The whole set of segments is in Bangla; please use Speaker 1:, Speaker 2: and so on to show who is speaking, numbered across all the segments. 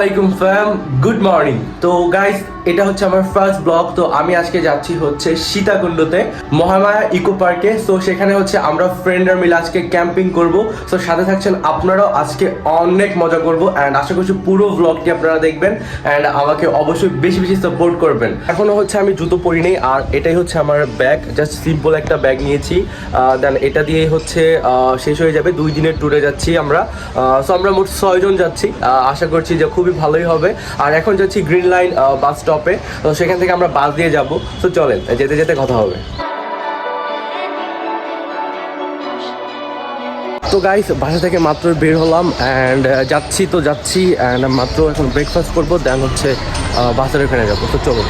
Speaker 1: আসসালামু আলাইকুম ফ্যাম গুড মর্নিং তো গাইস এটা হচ্ছে আমার ফার্স্ট ব্লগ তো আমি আজকে যাচ্ছি হচ্ছে সীতাকুণ্ডতে, মহামায়া ইকো পার্কে তো সেখানে হচ্ছে আমরা ফ্রেন্ডরা মিলে আজকে ক্যাম্পিং করব। তো সাথে থাকছেন আপনারাও আজকে অনেক মজা করব। অ্যান্ড আশা করছি পুরো ব্লগটি আপনারা দেখবেন। অ্যান্ড আমাকে অবশ্যই বেশি বেশি সাপোর্ট করবেন। এখনও হচ্ছে আমি জুতো পরিনি আর এটাই হচ্ছে আমার ব্যাগ জাস্ট সিম্পল একটা ব্যাগ নিয়েছি। দেন এটা দিয়ে হচ্ছে শেষ হয়ে যাবে। দুই দিনের ট্যুরে যাচ্ছি আমরা। সো আমরা মোট ছয়জন যাচ্ছি। আশা করছি যে খুবই ভালোই হবে। আর এখন যাচ্ছি গ্রিন লাইন বাস স্টপে তো সেখান থেকে আমরা বাস দিয়ে যাব। তো চলেন, যেতে যেতে কথা হবে। তো গাইস বাসা থেকে মাত্র বের হলাম অ্যান্ড যাচ্ছি, তো যাচ্ছি অ্যান্ড মাত্র এখন ব্রেকফাস্ট করব দেন হচ্ছে বাসের ওখানে যাব। তো চলো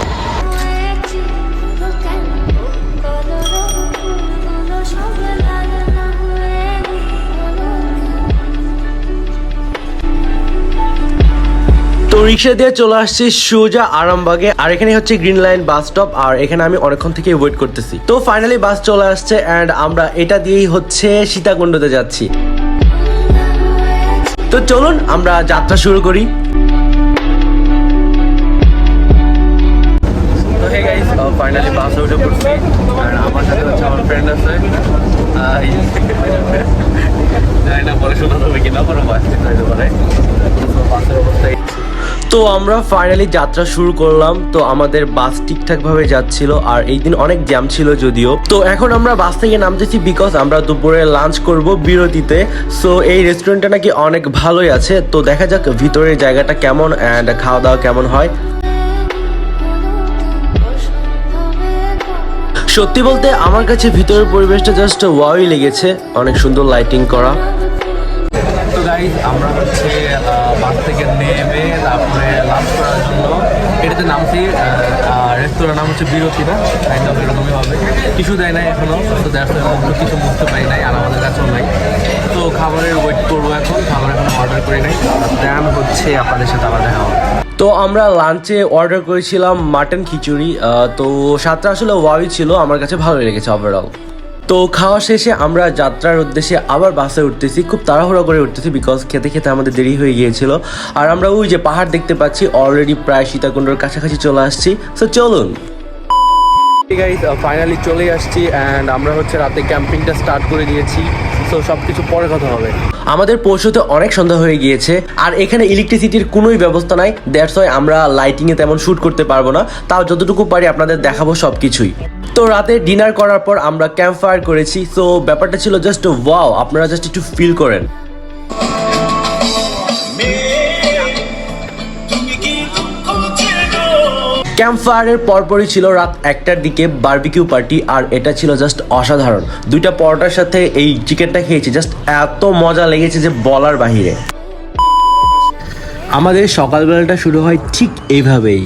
Speaker 1: রিক্সা দিয়ে চলে আসছি সোজা আরামবাগে, আর এখানে হচ্ছে গ্রিন লাইন বাস স্টপ আর এখানে আমি অনেকক্ষণ থেকে ওয়েট করতেছি। তো ফাইনালি বাস চলে আসছে অ্যান্ড আমরা এটা দিয়েই হচ্ছে সীতাকুণ্ডতে যাচ্ছি। তো চলুন, আমরা যাত্রা শুরু করি। বাসে আমার সাথে হচ্ছে আমার ফ্রেন্ড আছে। তো আমরা ফাইনালি যাত্রা শুরু করলাম, তো আমাদের বাস ঠিকঠাকভাবে যাচ্ছিল, আর এই দিন অনেক জ্যাম ছিল যদিও। তো এখন আমরা বাস থেকে নামতেছি বিকজ আমরা দুপুরে লাঞ্চ করব বিরতিতে। সো এই রেস্টুরেন্টটা নাকি অনেক ভালোই আছে, তো দেখা যাক ভিতরের জায়গাটা কেমন অ্যান্ড খাওয়া দাওয়া কেমন হয়। সত্যি বলতে আমার কাছে ভিতরের পরিবেশটা জাস্ট ওয়াওই লেগেছে। অনেক সুন্দর লাইটিং করা। তো গাইজ আমরা হচ্ছে বাস থেকে নেমে তারপরে লাঞ্চ করার জন্য, এটাতে নামছি রেস্তোরাঁ নাম হচ্ছে বিরতিটা কাইন্ড অফ এরকমই হবে। কিছু দেয় নাই এখনও, তো দ্যাটস মুখে কিছু মুখতে পারি নাই, আর আমাদের কাছেও নাই। তো খাবারের ওয়েট করব এখন, খাবার এখন অর্ডার করি নাই। দেন হচ্ছে আপনাদের সাথে আবার দেখা হবে। তো আমরা লাঞ্চে অর্ডার করেছিলাম মাটন খিচুড়ি তো স্বাদটা আসলে ওয়াই ছিল, আমার কাছে ভালোই লেগেছে ওভারঅল তো খাওয়া শেষে আমরা যাত্রার উদ্দেশ্যে আবার বাসে উঠতেছি, খুব তাড়াহুড়ো করে উঠতেছি বিকজ খেতে খেতে আমাদের দেরি হয়ে গিয়েছিল। আর আমরা ওই যে পাহাড় দেখতে পাচ্ছি অলরেডি প্রায় সীতাকুণ্ডর কাছাকাছি চলে আসছি। সো চলুন। ফাইনালি চলে আসছি অ্যান্ড আমরা হচ্ছে রাতে ক্যাম্পিংটা স্টার্ট করে দিয়েছি। তো সব কিছু পরে কথা হবে। আমাদের পৌঁছতে অনেক সন্ধ্যা হয়ে গিয়েছে, আর এখানে ইলেকট্রিসিটির কোনোই ব্যবস্থা নাই। দ্যাটস ওয়াই আমরা লাইটিংয়ে তেমন শ্যুট করতে পারব না। তাও যতটুকু পারি আপনাদের দেখাবো সব কিছুই তো রাতে ডিনার করার পর আমরা ক্যাম্প ফায়ার করেছি। সো ব্যাপারটা ছিল জাস্ট ওয়াও আপনারা জাস্ট একটু ফিল করেন। ক্যাম্প ফায়ারের পরপরই ছিল রাত একটার দিকে বার্বিকিউ পার্টি, আর এটা ছিল জাস্ট অসাধারণ। দুইটা পরোটার সাথে এই চিকেনটা খেয়েছি, জাস্ট এত মজা লেগেছে যে বলার বাহিরে। আমাদের সকালবেলাটা শুরু হয় ঠিক এইভাবেই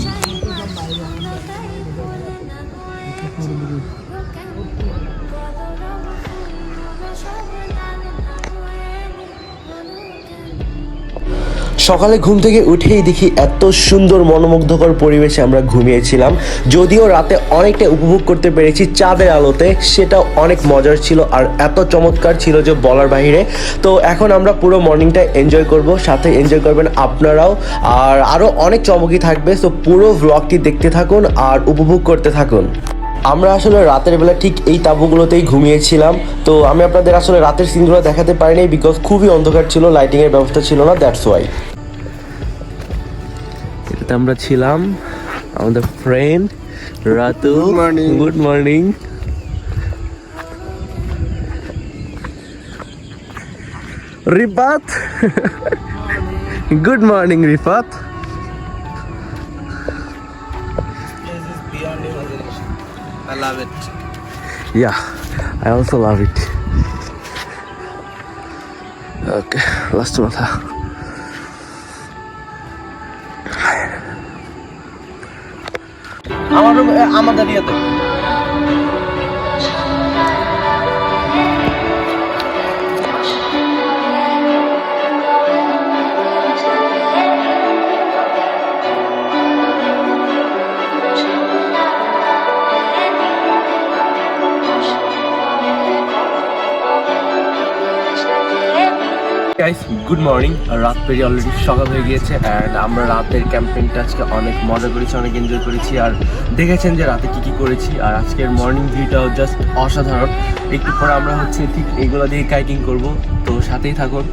Speaker 1: সকালে ঘুম থেকে উঠেই দেখি এত সুন্দর মনোমুগ্ধকর পরিবেশে আমরা ঘুমিয়েছিলাম। যদিও রাতে অনেকটা উপভোগ করতে পেরেছি চাঁদের আলোতে সেটা অনেক মজার ছিল আর এত চমৎকার ছিল যে বলার বাইরে তো এখন আমরা পুরো মর্নিংটা এনজয় করব, সাথে এনজয় করবেন আপনারাও। আর আরও অনেক চমকই থাকবে, তো পুরো ভ্লগটি দেখতে থাকুন আর উপভোগ করতে থাকুন। আমরা আসলে রাতের বেলা ঠিক এই তাঁবুগুলোতেই ঘুমিয়েছিলাম। তো আমি আপনাদের আসলে রাতের সিনগুলো দেখাতে পারিনি বিকজ খুবই অন্ধকার ছিল লাইটিংয়ের ব্যবস্থা ছিল না দ্যাটস ওয়াই সাথে আমরা ছিলাম আমাদের friend Ratu. Good morning Ripat good morning Ripat I also love it okay last কথা আমার আমাদের ইয়েতে। গাইস গুড মর্নিং রাত পেরিয়ে অলরেডি সকাল হয়ে গিয়েছে অ্যান্ড আমরা রাতের ক্যাম্পেইনটা আজকে অনেক মজা করেছি, অনেক এনজয় করেছি আর দেখেছেন যে রাতে কি কি করেছি আর আজকের মর্নিং ভিউটাও জাস্ট অসাধারণ। একটু পরে আমরা হচ্ছে ঠিক এগুলো দিয়ে কাইকিং করব। তো সাথেই থাকুন।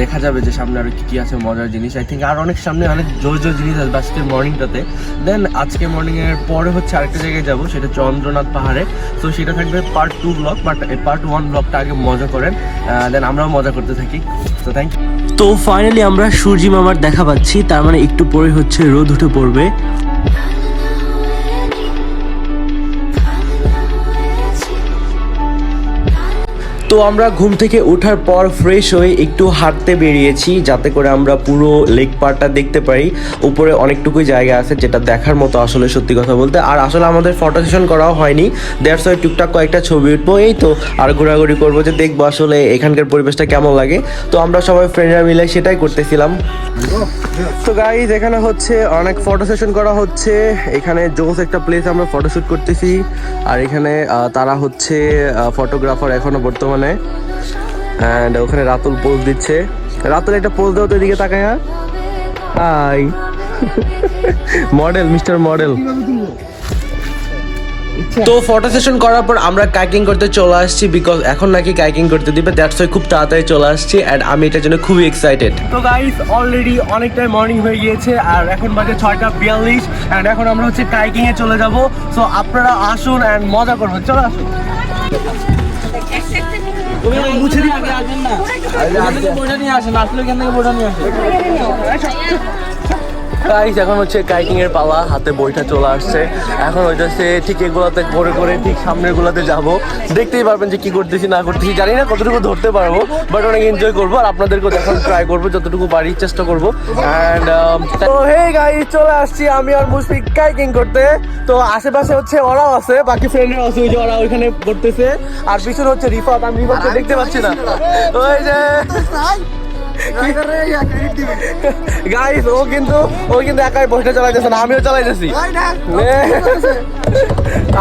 Speaker 1: দেখা যাবে যে সামনে আরও কি কি আছে, মজার জিনিস। আই থিঙ্ক আর অনেক সামনে অনেক জোর জোর জিনিস আসবে আজকের মর্নিংটাতে দেন আজকে মর্নিং এর পরে হচ্ছে আরেকটা জায়গায় যাব, সেটা চন্দ্রনাথ পাহাড়ে। তো সেটা থাকবে part two blog but part one ব্লগটা আগে মজা করেন। দেন আমরাও মজা করতে থাকি। তো থ্যাংক
Speaker 2: তো ফাইনালি আমরা সূর্যি মামার দেখা পাচ্ছি, তার মানে একটু পরে হচ্ছে রোদ উঠে পড়বে। তো আমরা ঘুম থেকে ওঠার পর ফ্রেশ হয়ে একটু হাঁটতে বেরিয়েছি, যাতে করে আমরা পুরো লেক পার্কটা দেখতে পারি। উপরে অনেকটুকুই জায়গা আছে যেটা দেখার মতো আসলে সত্যি কথা বলতে। আর আসলে আমাদের ফটো সেশন করাও হয়নি। দ্যাটস ওয়াই টুকটাক কয়েকটা ছবি উঠবো। এই তো, আর ঘোরাঘুরি করব যে দেখব আসলে এখানকার পরিবেশটা কেমন লাগে। তো আমরা সবাই ফ্রেন্ডরা মিলে সেটাই করতেছিলাম। তো গাইজ এখানে হচ্ছে অনেক ফটো সেশন করা হচ্ছে। এখানে জোস একটা প্লেস আমরা ফটোশ্যুট করতেছি। আর এখানে তারা হচ্ছে ফটোগ্রাফার এখনও বর্তমানে অ্যান্ড ওখানে রাতুল পোজ দিচ্ছে। রাতুল একটা পোজ দাও তো এদিকে তাকায় হাই মডেল মিস্টার মডেল তো ফটো সেশন করার পর আমরা কাইকিং করতে চলে আসছি বিকজ এখন নাকি কাইকিং করতে দিবে দ্যাটস ওয়াই খুব তাড়াতাড়ি চলে আসছি অ্যান্ড আমি এটার জন্য খুবই এক্সাইটেড তো গাইস অলরেডি অনেকটাই মর্নিং হয়ে গিয়েছে আর এখন বাজে ছয়টা বিয়াল্লিশ অ্যান্ড এখন আমরা হচ্ছে কাইকিং এ চলে যাব। সো আপনারা আসুন অ্যান্ড মজা করবেন চলো আসুন। মুছে দিই আসবেন না। বোঝা নিয়ে আসেন আসলে এখান থেকে বোঝা নিয়ে আসেন গাইস এখন হচ্ছে কাইকিং এর পালা, হাতে বইটা চলে আসছে। এখন হইতেছে ঠিক এগুলাতে করে করে ঠিক সামনের গুলাতে যাব। দেখতেই পারবেন যে কি করতেছি, না করতেছি, জানি না কতটুকু ধরতে পারব বাট অনেক এনজয় করব আর আপনাদেরকেও এখন ট্রাই করব, যতটুকু পারি চেষ্টা করব। অ্যান্ড তো হে গাইস চলে আসছি আমি আর মুশফিক কাইকিং করতে। তো আশেপাশে হচ্ছে ওরাও আছে, বাকি ফ্রেন্ডরা আছে, ওই যে ওরা ওইখানে করতেছে আর পিছনে হচ্ছে রিফাত, আমি রিফাতকে দেখতে পাচ্ছি না। ওই যে গাইস ও কিন্তু ও কিন্তু একাই বসে চালাইতেছে না আমিও চালাইতেছি।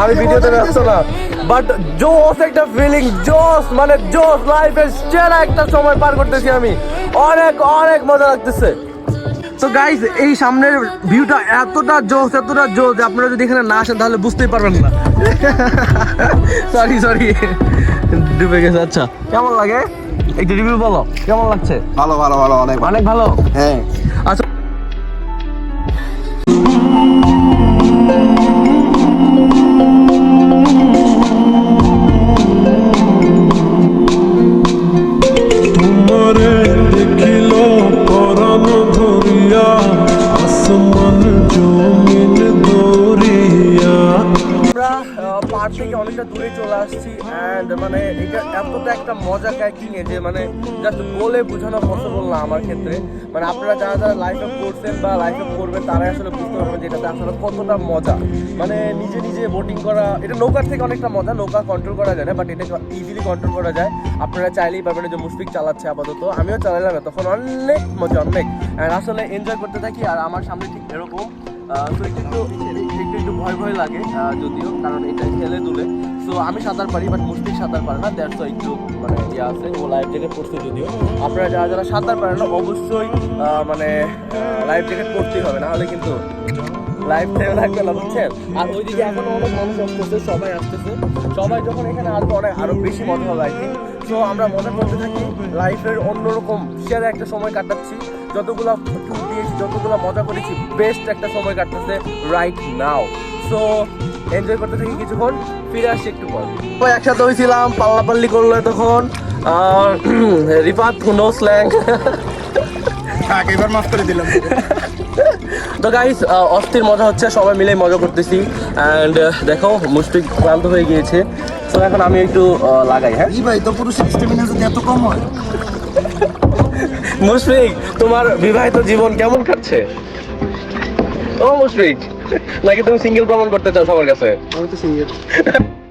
Speaker 2: আমি ভিডিওতে ব্যস্ত না। বাট জোস একটা ফিলিং জোস মানে জোস লাইফের সেরা একটা সময় পার করতেছি আমি। অনেক অনেক মজা লাগতেছে। তো গাইস এই সামনের ভিউটা এতটা জোস এতটা জোস যে আপনারা যদি এখানে না আসেন তাহলে বুঝতেই পারবেন না। সরি সরি ডুবে গেছে আচ্ছা। কেমন লাগে? একটু রিভিউ বলো কেমন লাগছে?
Speaker 3: ভালো ভালো ভালো অনেক ভালো।
Speaker 1: অনেক ভালো?
Speaker 3: হ্যাঁ।
Speaker 1: একটা মজা কাইকিং এ যে মানে জাস্ট বলে বোঝানো পসিবল না আমার ক্ষেত্রে। মানে আপনারা যারা যারা লাইফ অফ করছেন বা লাইফ অফ করবেন তারাই আসলে বুঝতে পারবেন যে এটাতে আসলে কতটা মজা। মানে নিজে নিজে বোটিং করা, এটা নৌকার থেকে অনেকটা মজা, নৌকা কন্ট্রোল করা যায় না বাট এটা ইজিলি কন্ট্রোল করা যায়। আপনারা চাইলেই পারবেন যে মুশফিক চালাচ্ছে আপাতত, আমিও চালালাম তখন অনেক মজা, অনেক। আসলে এনজয় করতে থাকি, আর আমার সামনে ঠিক এরকম তো একটু একটু ভয় ভয় লাগে যদিও, কারণ এটা খেলে দুলে। সো আমি সাঁতার পারি বাট মুশফিক সাঁতার পারে না। দ্যাটস একটু মানে ইয়ে আছে। ও লাইফ জ্যাকেট পড়ছে যদিও। আপনারা যারা যারা সাঁতার পারেন না, অবশ্যই মানে লাইফ জ্যাকেট পড়তেই হবে। না হলে কিন্তু লাইফ টাইম লাগবে না, বুঝছেন? আর ওইদিকে এখনও অনেক মানুষ আসতেছে সবাই আসতেছে। সবাই যখন এখানে আসবে, অনেক, আরও বেশি মজা হবে আই থিঙ্ক সো আমরা মজা করতে থাকি লাইফের অন্যরকম, সেরা একটা সময় কাটাচ্ছি। যতগুলো ট্যুর দিয়েছি, যতগুলো মজা করেছি বেস্ট একটা সময় কাটতেছে রাইট নাও সো এনজয় করতে থাকি কিছুক্ষণ। ফিরে আসছি একটু পর। একসাথে হয়েছিলাম পাল্লাপাল্লি করল তখন রিফাত নো স্ল্যাং
Speaker 3: এবার মাফ করে দিলাম।
Speaker 1: তো গাইস অস্থির মজা হচ্ছে সবাই মিলে মজা করতেছি। অ্যান্ড দেখো মুশফিক ক্লান্ত হয়ে গিয়েছে। তো এখন আমি একটু লাগাই হ্যাঁ?
Speaker 3: ভাই তো পুরো সিক্সটি মিনিট যদি এত কম হয়।
Speaker 1: মুশফিক তোমার বিবাহিত জীবন কেমন কাটছে? ও মুশফিক। নাকি তুমি সিঙ্গেল প্রমাণ করতে চাও সবার কাছে?
Speaker 3: আমি তো সিঙ্গেল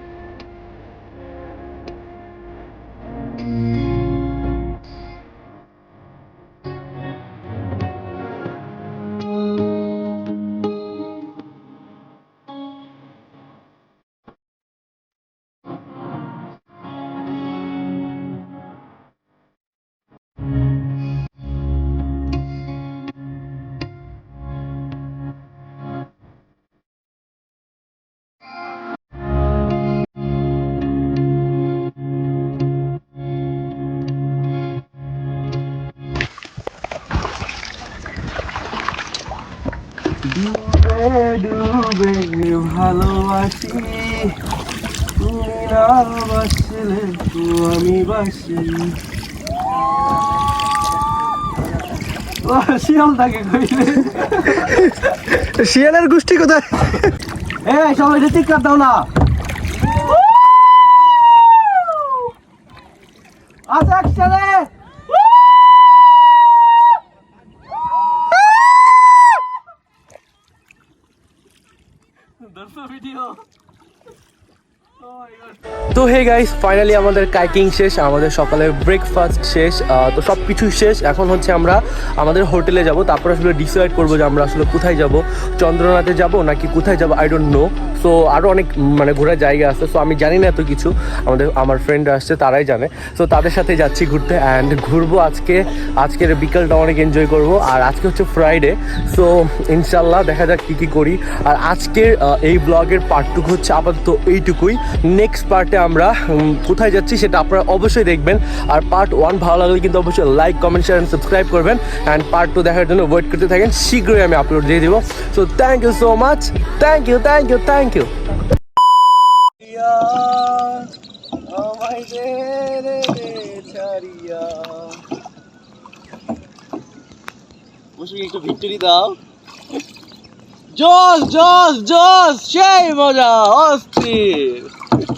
Speaker 1: ডুবে ভালোবাসি। তুমি না তো আমি বাসি। শিয়াল তাকে কইলে।
Speaker 3: শিয়ালের গোষ্ঠী কোথায়?
Speaker 1: এ সবাই ঠিক দাও না আচ্ছা একসাথে তো হে গাইস ফাইনালি আমাদের কাইকিং শেষ, আমাদের সকালের ব্রেকফাস্ট শেষ তো সব কিছু শেষ। এখন হচ্ছে আমরা আমাদের হোটেলে যাব, তারপর আসলে ডিসাইড করব যে আমরা আসলে কোথায় যাব, চন্দ্রনাথে যাব নাকি কোথায় যাব আই ডোন্ট নো সো আরও অনেক মানে ঘোরার জায়গা আছে সো আমি জানি না এত কিছু। আমাদের, আমার ফ্রেন্ড আসছে, তারাই জানে। সো তাদের সাথে যাচ্ছি ঘুরতে অ্যান্ড ঘুরবো আজকে। আজকের বিকালটা অনেক এনজয় করব। আর আজকে হচ্ছে ফ্রাইডে সো ইনশাল্লাহ দেখা যাক কী কী করি। আর আজকের এই ব্লগের পার্টটুকু হচ্ছে আপাতত এইটুকুই। নেক্সট পার্টে আমরা কোথায় যাচ্ছি সেটা আপনারা অবশ্যই দেখবেন। আর পার্ট ওয়ান ভালো লাগলে কিন্তু অবশ্যই লাইক কমেন্ট শেয়ার সাবস্ক্রাইব করবেন। অ্যান্ড পার্ট টু দেখার জন্য ওয়েট করতে থাকেন, শীঘ্রই আমি আপলোড দিয়ে দিব। So thank you so much thank you thank you thank you একটু ভিক্টরি দাও। সেই মজা, অস্থির।